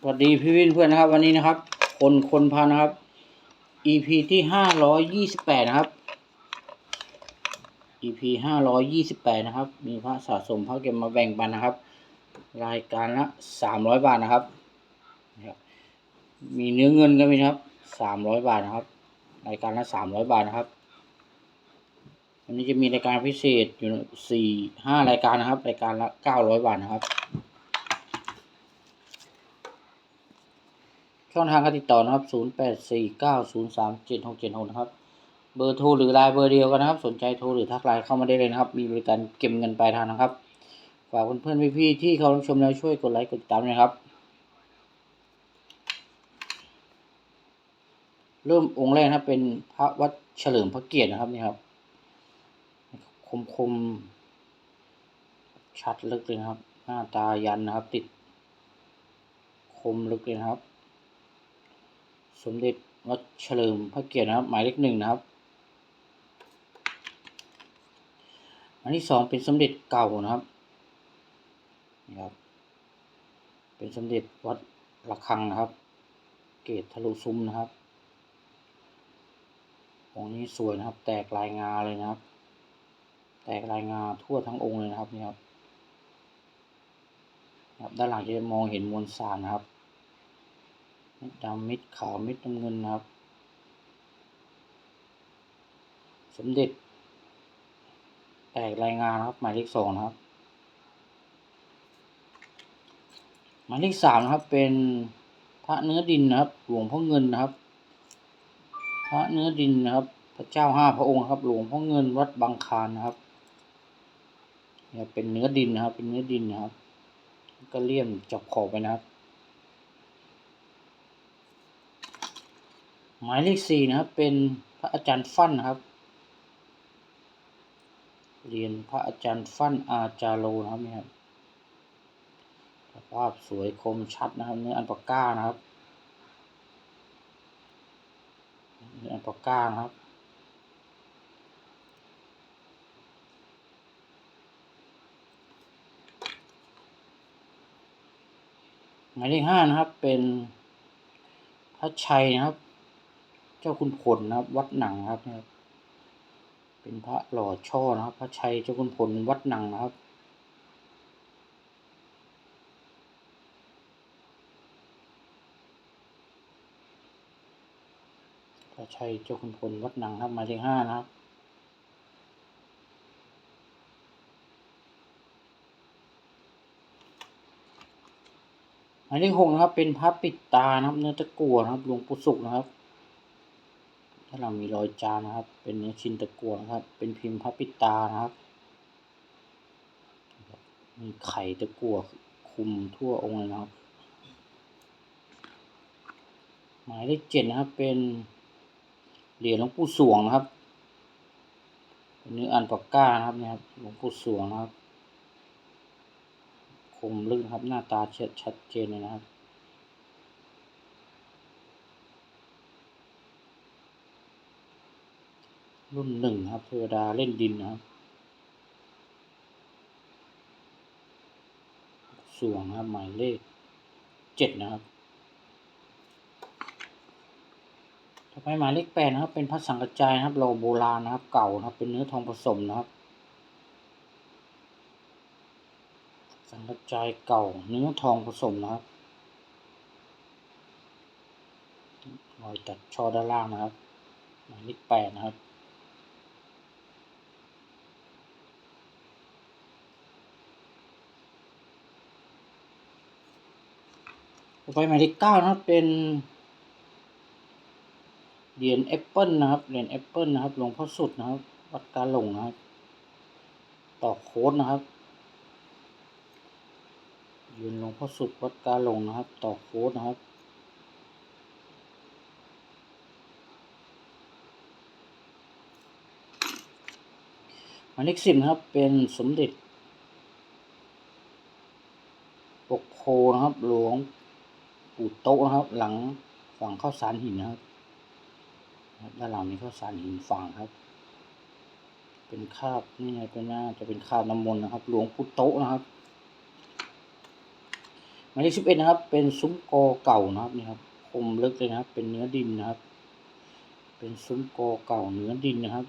สวัสดีพี่วินเพื่อนนะครับ วันนี้นะครับ คนคนพานะครับ EP ที่ห้าร้อยยี่สิบแปดนะครับ EP ห้าร้อยยี่สิบแปดนะครับ มีพระสะสมพระเก็บมาแบ่งปันนะครับ รายการละสามร้อยบาทนะครับ มีเนื้อเงินก็มีครับสามร้อยบาทนะครับ รายการละสามร้อยบาทนะครับวันนี้จะมีรายการพิเศษอยู่สี่ห้ารายการนะครับ รายการละเก้าร้อยบาทนะครับ ช่องทางการติดต่อนะครับ 0 8 4 9 0 3 7 6 7 6 นะครับ เบอร์โทรหรือไลน์เบอร์เดียวกันนะครับ สนใจโทรหรือทักไลน์เข้ามาได้เลยนะครับ มีบริการเก็บเงินปลายทางนะครับ ฝากเพื่อนๆพี่ๆที่เขารับชมแล้วช่วยกดไลค์กดติดตามด้วยนะครับ เริ่มองค์แรกนะครับเป็นพระวัดเฉลิมพระเกียรตินะครับนี่ครับ คมคมชัดลึกเลยนะครับ หน้าตายันนะครับ ติดคมลึกเลยนะครับ สมเด็จวัดเฉลิมพระเกียรตินะครับหมายเลขหนึ่งนะครับ อันที่สองเป็นสมเด็จเก่านะครับนี่ครับ เป็นสมเด็จวัดระฆังนะครับ เกตทะลุซุ้มนะครับองค์นี้สวยนะครับ แตกลายงาเลยนะครับ แตกลายงาทั่วทั้งองค์เลยนะครับนี่ครับครับด้านหลังจะมองเห็นมวลสารนะครับ เม็ดดำเม็ดขาวเม็ดน้ำเงินนะครับ สมเด็จ แตกรายงานครับหมายเลขสองนะครับ หมายเลขสามนะครับเป็นพระเนื้อดินนะครับ หลวงพ่อเงินนะครับ พระเนื้อดินนะครับ พระเจ้าห้าพระองค์ครับ หลวงพ่อเงินวัดบางคานนะครับเนี่ยเป็นเนื้อดินนะครับ เป็นเนื้อดินนะครับ ก็เลี่ยมจับขอบไปนะครับ หมายเลขสี่นะครับ เป็นพระอาจารย์ฟั่นนะครับ เรียนพระอาจารย์ฟั่นอาจารโลนะครับนี่ครับภาพสวยคมชัดนะครับเนื้ออันปากก้านะครับเนื้ออันปาก้านะครับหมายเลขห้านะครับเป็นพระชัยนะครับ เจ้าคุณผลนะครับ วัดหนังครับนะครับ เป็นพระหล่อช่อนะครับ พระชัยเจ้าคุณผลวัดหนังนะครับพระชัยเจ้าคุณผลวัดหนังครับหมายเลขห้านะครับหมายเลขหกนะครับ เป็นพระปิดตานะครับ เนื้อตะกั่วนะครับหลวงปู่สุขนะครับ ถ้าเรามีรอยจานนะครับ เป็นเนื้อชิ้นตะกั่วนะครับ เป็นพิมพ์พระปิตานะครับ มีไข่ตะกั่วคุมทั่วองค์เลยนะครับ หมายเลขเจ็ดนะครับ เป็นเหรียญหลวงปู่สวงนะครับเป็นเนื้ออันปากก้านะครับเนี่ยครับหลวงปู่สวงนะครับ คมลึกนครับหน้าตาชดชัดเจนเลยนะครับ รุ่นหนึ่งครับเทวดาเล่นดินนะครับส่วงนครับหมายเลขเจ็ดนะครับต่อไปหมายเลขแปดนะครับ เป็นพระสังกัจจายนะครับโลโบราณนะครับ เก่านะครับ เป็นเนื้อทองผสมนะครับ สังกัจจายเก่าเนื้อทองผสมนะครับรอยตัดช่อด้านล่างนะครับ หมายเลขแปดนะครับ ต่อไปหมายเลขเก้านะครับเป็นเหรียญแอปเปิลนะครับเหรียญแอปเปิลนะครับหลวงพ่อสุดนะครับ วัดกาหลงนะครับ ต่อโค้ดนะครับเหรียญหลวงพ่อสุดวัดกาหลงนะครับ ต่อโค้ดนะครับหมายเลขสิบนะครับเป็นสมเด็จปกโพนะครับหลวง ปูโต๊ะนะครับ หลังฝั่งข้าวสารหินนะครับด้านหลังมีข้าวสารหินฝั่งครับ เป็นคาบนี่ไงเป็นหน้าจะเป็นคาบน้ำมนต์นะครับ หลวงปูโต๊ะนะครับหมายเลขสิบเอ็ดนะครับ เป็นซุ้มกอเก่านะครับนี่ครับคมลึกเลยนะครับ เป็นเนื้อดินนะครับ เป็นซุ้มกอเก่าเนื้อดินนะครับ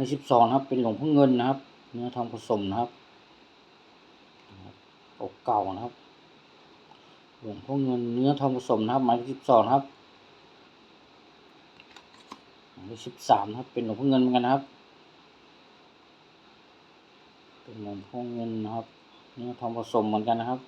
หมายเลขสิบสองครับ เป็นหลวงพ่อเงินนะครับ เนื้อทองผสมนะครับนะครับเก่านะครับ หลวงพ่อเงินเนื้อทองผสมนะครับ หมายเลขสิบสองครับหมายเลขสิบสามครับ เป็นหลวงพ่อเงินเหมือนกันนะครับ เป็นหลวงพ่อเงินนะครับ เนื้อทองผสมเหมือนกันนะครับ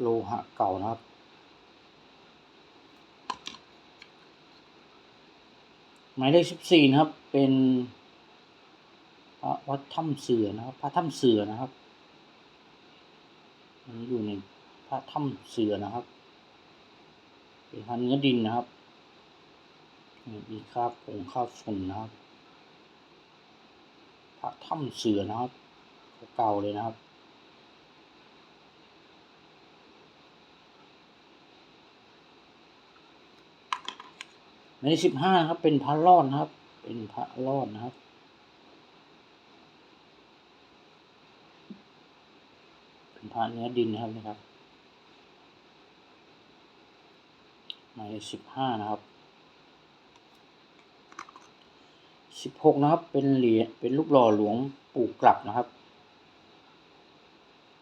โลหะเก่านะครับ หมายเลขสิบสี่นะครับ เป็นพระวัดถ้ำเสือนะครับ พระถ้ำเสือนะครับมันอยู่ในพระถ้ำเสือนะครับ เป็นพระเนื้อดินนะครับมีคราบผงคราบฝุ่นนะครับ พระถ้ำเสือนะครับ เก่าเลยนะครับ หมายเลขสิบห้าครับ เป็นพระรอดนะครับ เป็นพระรอดนะครับ เป็นพระเนื้อดินนะครับนะครับหมายเลขสิบห้านะครับสิบหกนะครับ เป็นเหรียญเป็นรูปหล่อหลวงปู่กลับนะครับ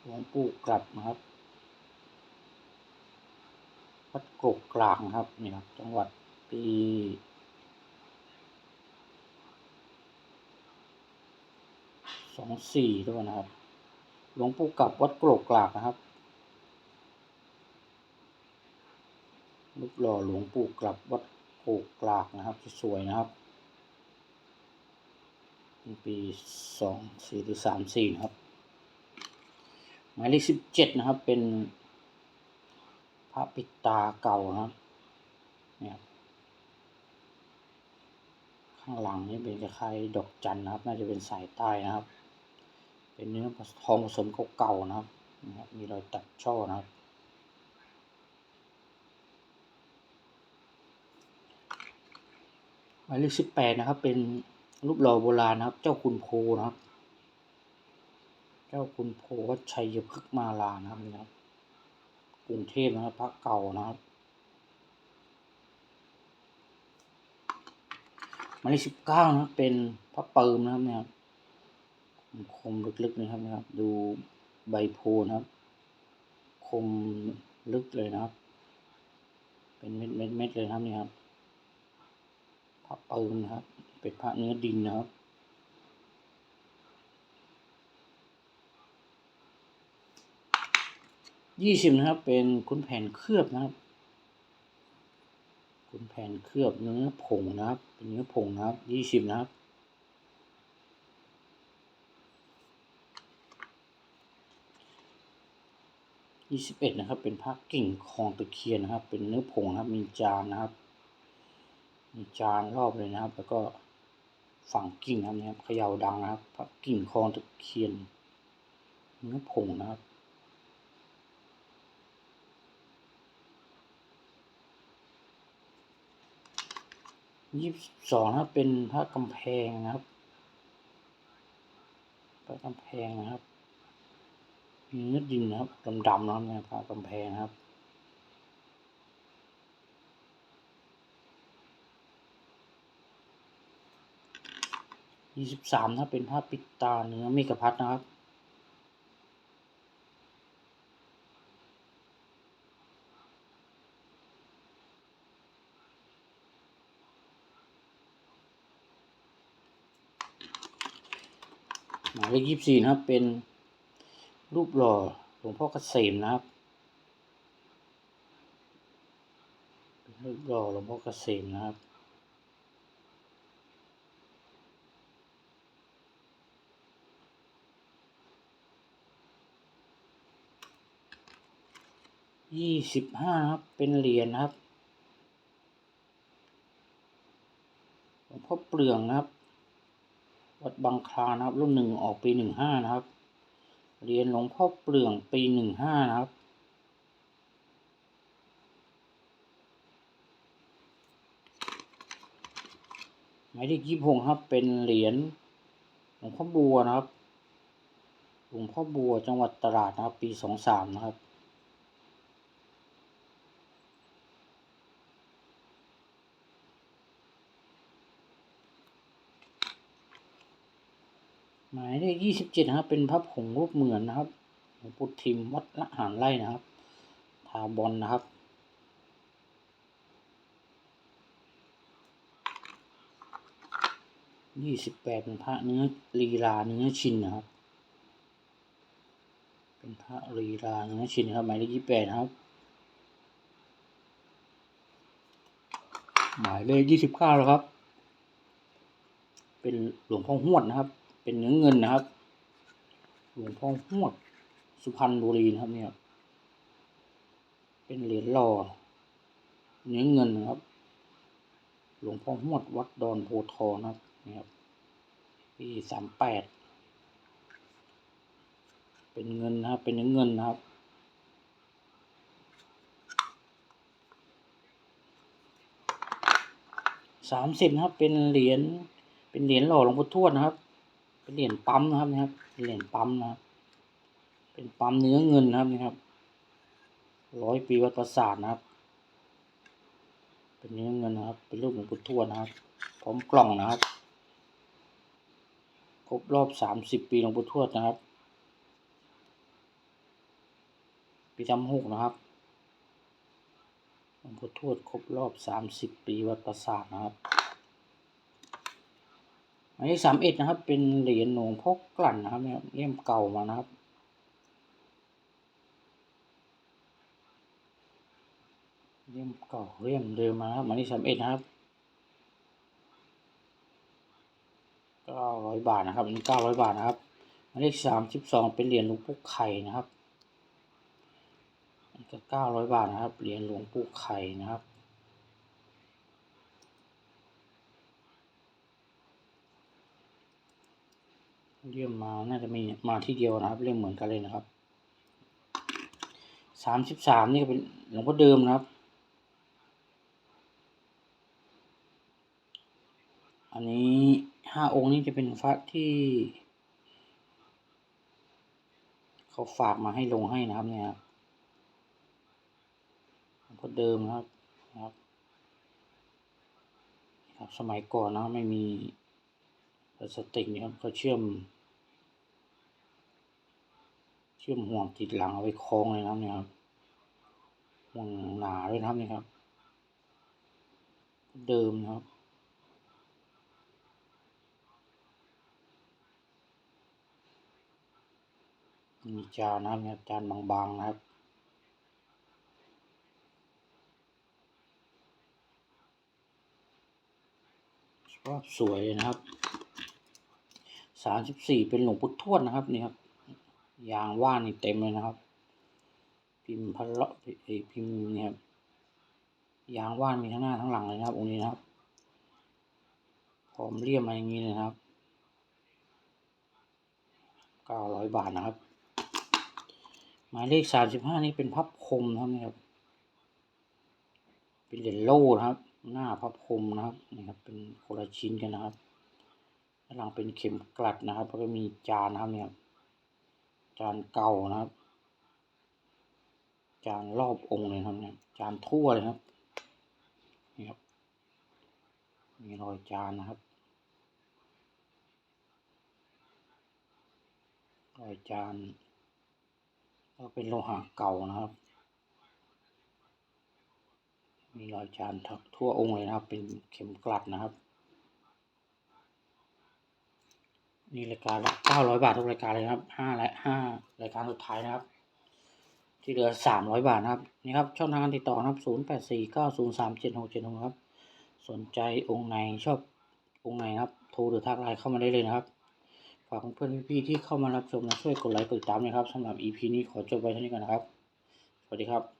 หลวงปู่กลับนะครับวัดโกกกลางนะครับนี่ครับ จังหวัด ปีสองสี่ด้วยนะครับ หลวงปู่กลับวัดโกรกกลากนะครับรูปหล่อหลวงปู่กลับวัดโกกกลากนะครับ สวยนะครับเป็นปีสองสี่หรือสามสี่นะครับ หมายเลขสิบเจ็ดนะครับเป็นพระปิตาเก่านะครับ เนี่ยครับ ข้างหลังนี่เป็นคล้ายดอกจันนะครับ น่าจะเป็นสายใต้นะครับ เป็นเนื้อทองผสมเก่าๆนะครับ มีรอยตัดช่อนะครับ หมายเลขสิบแปดนะครับ เป็นรูปหล่อโบราณนะครับ เจ้าคุณโพนะครับ เจ้าคุณโพวัชัยพฤกษ์มาลานะครับนะครับ กรุงเทพนะครับพระเก่านะครับ หมายเลขสิบเก้านะเป็นพระเปิมนะครับเนี่ยคมลึกๆนะครับนะครับ ดูใบโพนะครับ คมลึกเลยนะครับ เป็นเม็ดเม็ดเม็ดเลยนะครับนี่ครับพระเปิมนะครับ เป็นพระเนื้อดินนะครับยี่สิบนะครับ เป็นขุนแผนเคลือบนะครับ ขุนแผ่นเคลือบเนื้อผงนะครับ เป็นเนื้อผงนะครับยี่สิบนะครับยี่สิบเอ็ดนะครับ เป็นผ้ากิ่งคลองตะเคียนนะครับ เป็นเนื้อผงนะครับ มีจานนะครับ มีจานรอบเลยนะครับ แล้วก็ฝังกิ่งนะครับเนี่ยเขย่าดังนะครับ ผ้ากิ่งคลองตะเคียน เนื้อผงนะครับ ยี่สิบสองนะครับเป็นพระกำแพงนะครับพระกำแพงนะครับมีเนื้อดินนะครับดำๆนะครับเนี่ยพระกำแพงนะครับยี่สิบสามนะครับเป็นผ้าปิดตาเนื้อเมกะพัดนะครับ เลขยี่สิบสี่นะครับ เป็นรูปหล่อหลวงพ่อเกษมนะครับรูปหล่อหลวงพ่อเกษมนะครับยี่สิบห้าครับ เป็นเหรียญครับหลวงพ่อเปลืองนะครับ วัดบางคลานะครับ รุ่นหนึ่งออกปีหนึ่งห้านะครับ เรียนหลวงพ่อเปลืองปีหนึ่งห้านะครับหมายเลขยี่หกครับ เป็นเหรียญหลวงพ่อบัวนะครับหลวงพ่อบัวจังหวัดตราดนะครับ ปีสองสามนะครับ มายเลขยี่สิบเจ็ดนะครับ เป็นพระผงรูปเหมือนนะครับหลวงปู่ทิมวัดละหารไร่นะครับทาบอลนะครับ ยี่สิบแปดเป็นพระเนื้อลีลาเนื้อชินนะครับ เป็นพระลีลาเนื้อชินครับหมายเลขยี่แปดครับ หมายเลขยี่สิบเก้าแล้วครับ เป็นหลวงพ่อหวดนะครับ เป็นเนื้อเงินนะครับหลวงพ่อหวดสุพรรณบุรีนะครับเนี่ยเป็นเหรียญหล่อเนื้อเงินนะครับหลวงพ่อหวดวัดดอนโพธิ์ทอนะครับนี่ครับปีสามแปดเป็นเงินนะครับ เป็นเนื้อเงินนะครับสามสิบนะครับ เป็นเหรียญเป็นเหรียญหล่อหลวงพ่อทวดนะครับ เป็นเหรียญปั๊มนะครับนะครับเป็นเหรียญปั๊มนะครับ เป็นปั๊มเนื้อเงินนะครับนี่ครับร้อยปีวัดประสาทนะครับ เป็นเนื้อเงินนะครับ เป็นรูปหลวงพ่ทวดนะครับ พร้อมกล่องนะครับ ครบรอบสามสิบปีหลวงพ่ทวดนะครับ ปีจำหกนะครับหลวงพ่ทวดครบรอบสามสิบปีวัดประสาทนะครับ อันนี้สามเอ็ดนะครับ เป็นเหรียญหลวงพ่อกลั่นนะครับเนี่ยเลี่ยมเก่ามานะครับเลี่ยมเก่าเลี่ยมเดิมมาครับอันนี้สามเอ็ดนะครับเก้าร้อยบาทนะครับอันนี้เก้าร้อยบาทนะครับอันนี้สามสิบสองเป็นเหรียญหลวงปู่ไข่นะครับอันก็เก้าร้อยบาทนะครับเหรียญหลวงปู่ไข่นะครับ เลี่ยมมา น่าจะมีมาที่เดียวนะครับเลี่ยมเหมือนกันเลยนะครับ สามสิบสามนี่ก็เป็นหลวงพ่อเดิมนะครับ อันนี้ห้าองค์นี้จะเป็นพระที่ เขาฝากมาให้ลงให้นะครับเนี่ยครับหลวงพ่อเดิมนะครับนะครับ สมัยก่อนนะไม่มีพลาสติกนี่ครับเขาเชื่อม ชื่อมห่วงติดหลังเอาไว้คล้องเลยนะครับเนี่ยครับห่วงหนาด้วยนะครับเนี่ครับ เดิมนะครับมีจานนะครับเนี่ยจานบางๆนะครับภาพสวยนะครับสามสิบสี่เป็นหลวงพุทธทวดนะครับนี่ครับ ยางว่านนี่เต็มเลยนะครับ พิมพ์พะเลาะเอ่อพิมพ์เนี่ยครับยางว่านมีทั้งหน้าทั้งหลังเลยนะครับองค์นี้นะครับพร้อมเลี่ยมมาอย่างนี้เลยนะครับเก้าร้อยบาทนะครับ หมายเลขสามสิบห้านี่เป็นพับคมนะครับนี่ครับ เป็นเหรียญโล่นะครับ หน้าพับคมนะครับนี่ครับเป็นคนละชิ้นกันนะครับหลังเป็นเข็มกลัดนะครับแล้วก็มีจานนะครับเนี่ยครับ จานเก่านะครับ จานรอบองค์เลยครับเนี่ยจานทั่วเลยครับนี่ครับมีรอยจานนะครับรอยจานก็เป็นโลหะเก่านะครับ มีรอยจานทั่วองค์เลยนะครับ เป็นเข็มกลัดนะครับ นี่รายการละเก้าร้อยบาททุกรายการเลยครับห้ารายห้ารายการสุดท้ายนะครับ ที่เหลือสามร้อยบาทนะครับนี่ครับช่องทางการติดต่อนะครับศูนย์แปดสี่เก้าศูนย์สามเจ็ดหกเจ็ดหกครับ สนใจองค์ไหนชอบองค์ไหนครับ โทรหรือทักไลน์เข้ามาได้เลยนะครับฝากเพื่อนพี่ๆที่เข้ามารับชมนะช่วยกดไลค์กดติดตามนะครับสำหรับ EP นี้ขอจบไว้เท่านี้ก่อนนะครับ สวัสดีครับ